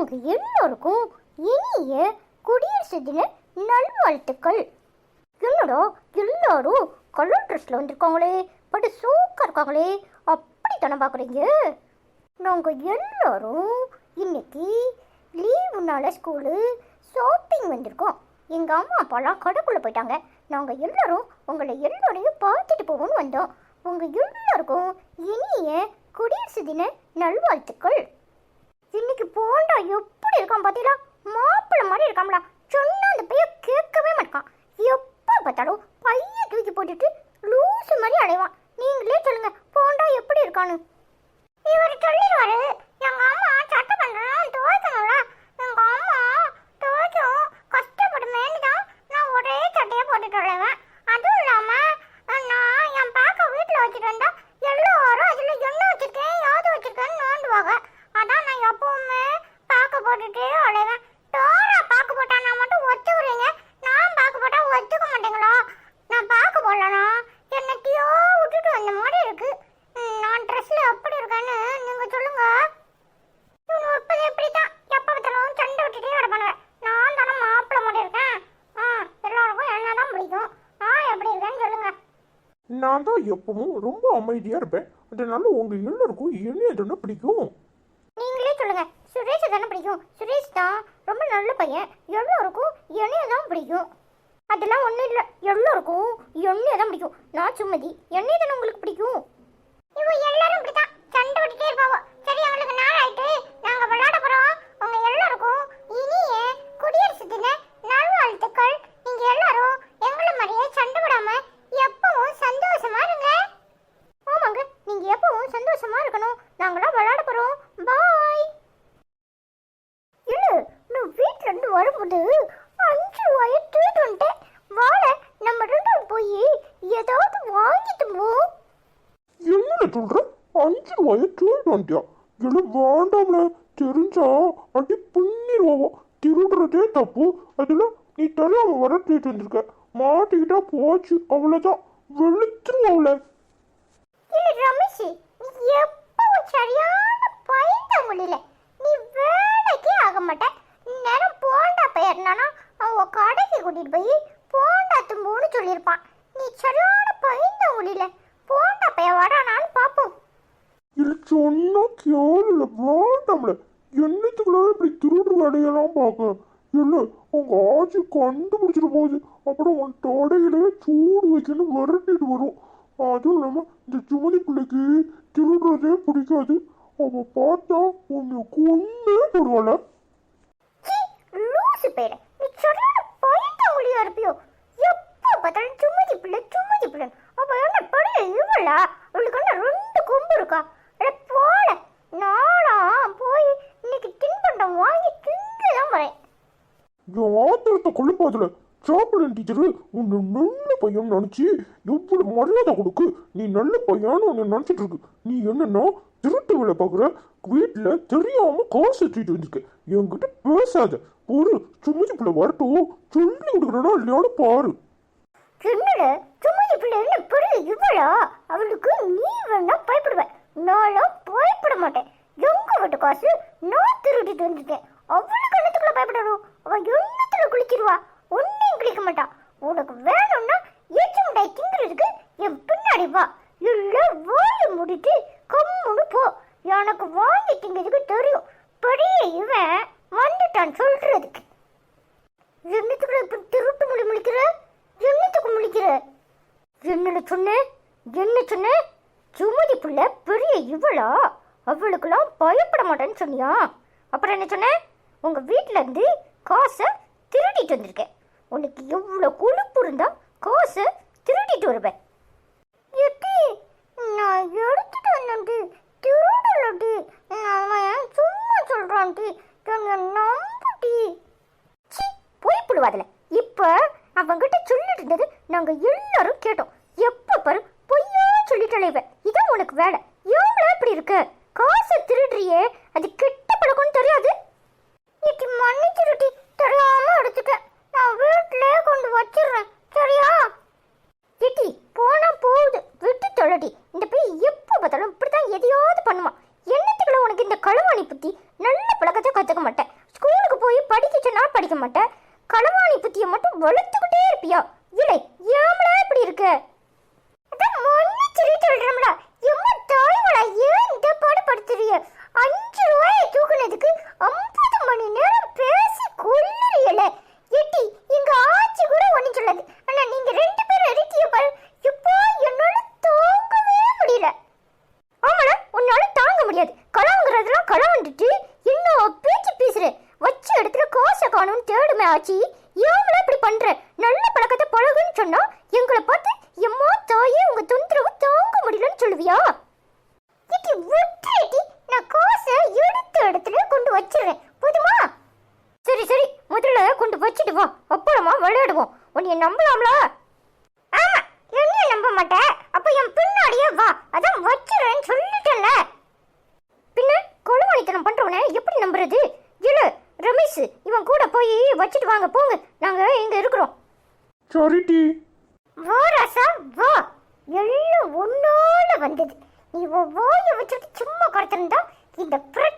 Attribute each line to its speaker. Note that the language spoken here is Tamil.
Speaker 1: உங்கள் எல்லோருக்கும் இனிய குடியரசு தின நல்வாழ்த்துக்கள் என்னடா எல்லோரும் கலர் ட்ரெஸ்ஸில் வந்திருக்காங்களே பட்டு சூக்கா இருக்காங்களே அப்படி தானே பார்க்குறீங்க நாங்கள் எல்லோரும் இன்னைக்கு லீவுனால ஸ்கூலு ஷாப்பிங் வந்திருக்கோம் எங்கள் அம்மா அப்பாலாம் கடைக்குள்ளே போயிட்டாங்க நாங்கள் எல்லோரும் உங்களை எல்லோரையும் பார்த்துட்டு போவோம்னு வந்தோம் உங்கள் எல்லோருக்கும் இனிய குடியரசு தின நல்வாழ்த்துக்கள் இன்னைக்கு போண்டா எப்படி இருக்கான் பார்த்தீங்களா மாப்பிள்ள மாதிரி இருக்காம்டா சொன்னா அந்த பைய கேட்கவே மாட்டான் எப்போ பார்த்தாலும் பைய தூக்கி போட்டுட்டு லூசு மாதிரி அடைவான் நீங்களே சொல்லுங்க போண்டா எப்படி இருக்கான்னு
Speaker 2: இவர் சொல்லிடுவாரு எங்க அம்மா சட்டை பண்றேன் தோசங்களா போட்டுக்கிட்டு அவ்வளோதான் டோரா பாக்கு போட்டா நான் மட்டும் ஒத்துக்கிறீங்க நான் பார்க்க போட்டா ஒத்துக்க மாட்டேங்களோ நான் பார்க்க போடலனா என்னத்தையோ விட்டுட்டு வந்த மாதிரி இருக்கு நான் ட்ரெஸ்ல அப்படி இருக்கேன்னு நீங்க சொல்லுங்க இவங்க எப்படி தான் எப்போ பார்த்தாலும் சண்டை விட்டுட்டே நான் தானே மாப்பிள்ளை மாதிரி இருக்கேன் ஆ எல்லாருக்கும் என்ன தான் பிடிக்கும் நான் எப்படி இருக்கேன்னு சொல்லுங்க
Speaker 3: நான் தான் எப்பவும் ரொம்ப அமைதியாக இருப்பேன் அதனால உங்கள் எல்லாருக்கும் என்ன பிடிக்கும்
Speaker 1: சொல்லுங்க சுரேஷ் தானே பிடிக்கும் சுரேஷ் தான் ரொம்ப நல்ல பையன் எவ்வளோருக்கும் இருக்கும் தான் பிடிக்கும் அதெல்லாம் ஒன்றும் இல்லை எவ்வளோ இருக்கும் தான் பிடிக்கும் நான் சுமதி என்னைய தானே உங்களுக்கு பிடிக்கும் இவங்க எல்லாரும் இப்படி தான் சண்டை விட்டுட்டே இருப்பாவோ
Speaker 2: ஆகுது அஞ்சு வயிற்றுட்டு வந்துட்டேன் வாழ நம்ம ரெண்டும் போய் ஏதாவது வாங்கிட்டு போ
Speaker 3: என்ன சொல்ற அஞ்சு வயிற்றுட்டு வந்துட்டியா இல்லை வேண்டாம்ல தெரிஞ்சா அடி பின்னிடுவோம் திருடுறதே தப்பு அதில் நீ தெரியாம வரட்டிட்டு வந்திருக்க மாட்டிக்கிட்டா போச்சு அவ்வளோதான் வெளுத்துரும் அவளை
Speaker 2: இல்லை ரமேஷ் நீ எப்பவும் சரியான பயந்த மொழியில நீ வேலைக்கே ஆக மாட்டேன் ஏறினானா அவன் கடைக்கு கூட்டிட்டு போய் போண்டா தும்புன்னு சொல்லியிருப்பான் நீ சரியான பயந்த ஒளியில போண்டா பைய வரானான்னு பார்ப்போம்
Speaker 3: இல்லை சொன்னா கேளுல வேண்டாம்ல என்னத்துக்குள்ள இப்படி திருடு வேலையெல்லாம் பார்க்க இல்லை உங்க ஆட்சி கண்டுபிடிச்சிட்டு போகுது அப்புறம் உன் தொடையிலே சூடு வச்சுன்னு விரட்டிட்டு வரும் அதுவும் இல்லாமல் இந்த சுமதி பிள்ளைக்கு திருடுறதே பிடிக்காது அவள் பார்த்தா உன்னை கொன்னே போடுவாள்
Speaker 2: போயிடு நீ சரியான பயந்த மொழியா இருப்பியோ எப்போ பார்த்தாலும் சும்மதி பிள்ளை சும்மதி பிள்ளை அப்போ என்ன பெரிய இவ்வளா அவளுக்கு என்ன ரெண்டு கொம்பு இருக்கா அட போல நானா போய் இன்னைக்கு தின்பண்டம் வாங்கி திங்க தான் வரேன்
Speaker 3: ஆத்திரத்தை கொழுப்பாதுல சாப்பிடன் டீச்சரு உன்னை நல்ல பையன் நினச்சி எவ்வளவு மரியாதை கொடுக்கு நீ நல்ல பையன்னு உன்னை நினச்சிட்டு இருக்கு நீ என்னன்னா திருட்டு வேலை பார்க்குற வீட்டில் தெரியாமல் காசு வச்சுட்டு வந்துருக்க என்கிட்ட பேசாத ஒரு சும்மதி பிள்ளை வரட்டும் சொல்லி கொடுக்குறனா இல்லையானு பாரு
Speaker 2: என்னடா சும்மதி பிள்ளை இவளா அவளுக்கு நீ வேணா பயப்படுவேன் நானும் பயப்பட மாட்டேன் எங்க வீட்டு காசு நான் திருடிட்டு வந்துட்டேன் அவளுக்கு என்னத்துக்குள்ள பயப்படணும் அவ என்னத்துல குளிக்கிடுவா ஒன்னு குளிக்க மாட்டான் உனக்கு வேணும்னா எச்சி முட்டாய் திங்கிறதுக்கு என் பின்னாடி வா இல்லை வாயை முடிட்டு கம்முன்னு போ எனக்கு வாங்கி திங்கிறதுக்கு தெரியும் பெரிய இவன் வந்துட்டான் சொல்றதுக்கு என்னத்துக்குள்ள இப்படி திருட்டு மொழி முழிக்கிற என்னத்துக்கு முடிக்கிற
Speaker 1: என்னட சொன்னேன் என்ன சொன்னேன் சுமதி புள்ள பெரிய இவளா அவளுக்கெல்லாம் பயப்பட மாட்டேன்னு சொன்னியா அப்புறம் என்ன சொன்னேன் உங்கள் வீட்டிலேருந்து காசை திருடிட்டு வந்திருக்கேன் உனக்கு எவ்வளோ கொழுப்பு இருந்தால் காசு திருடிட்டு வருவேன்
Speaker 2: எட்டி நான் எடுத்துட்டு வந்தேன்டி திருடலடி நான் சும்மா சொல்கிறான்டி என்னை நம்புடி
Speaker 1: சி போய் புடுவாதில்ல இப்போ அவங்கிட்ட சொல்லிட்டு இருந்தது நாங்கள் எல்லாரும் கேட்டோம் எப்போ பாரு பொய்யா சொல்லிட்டு இதான் உனக்கு வேலை படிக்க மாட்டேன் கனவாணி புத்திய மட்டும் வளர்த்துக்கிட்டே இருப்பியா இல்லை ஏமலா இப்படி இருக்கு
Speaker 2: அதான் ஏன் அஞ்சு ரூபாயை ஐம்பது மணி நேரம் எட்டி ஆச்சி கூட சொல்லாது நீங்க ரெண்டு பேரும் என்னால முடியல
Speaker 1: உன்னால தாங்க முடியாது கலவுங்கிறதுலாம் கலவுண்டுட்டு காணும்னு தேடுமே ஆச்சி ஏன் இப்படி பண்ற நல்ல பழக்கத்தை பழகுன்னு சொன்னா எங்களை பார்த்து எம்மா தாயே உங்க தொந்தரவு தாங்க முடியலன்னு சொல்லுவியா
Speaker 2: இட்டி ஒட்டி நான் காசை எடுத்த இடத்துல கொண்டு வச்சிடுறேன் போதுமா
Speaker 1: சரி சரி முதல்ல கொண்டு வச்சுட்டு வா அப்புறமா விளையாடுவோம் உன்னை நம்பலாம்ல
Speaker 2: ஆமா என்னைய நம்ப மாட்டேன் அப்ப என் பின்னாடியே வா அதான் வச்சிடுறேன்னு சொல்லிட்டல
Speaker 1: பின்ன கொழுவாணித்தனம் பண்றவனை எப்படி நம்புறது இல்லை ரமேஷ் இவன் கூட போய் வச்சுட்டு வாங்க போங்க நாங்க இங்க இருக்கிறோம்
Speaker 3: சாரி
Speaker 2: வா ராசா வா எல்லாம் ஒன்னோட வந்தது நீ வாய வச்சுட்டு சும்மா கடத்திருந்தா இந்த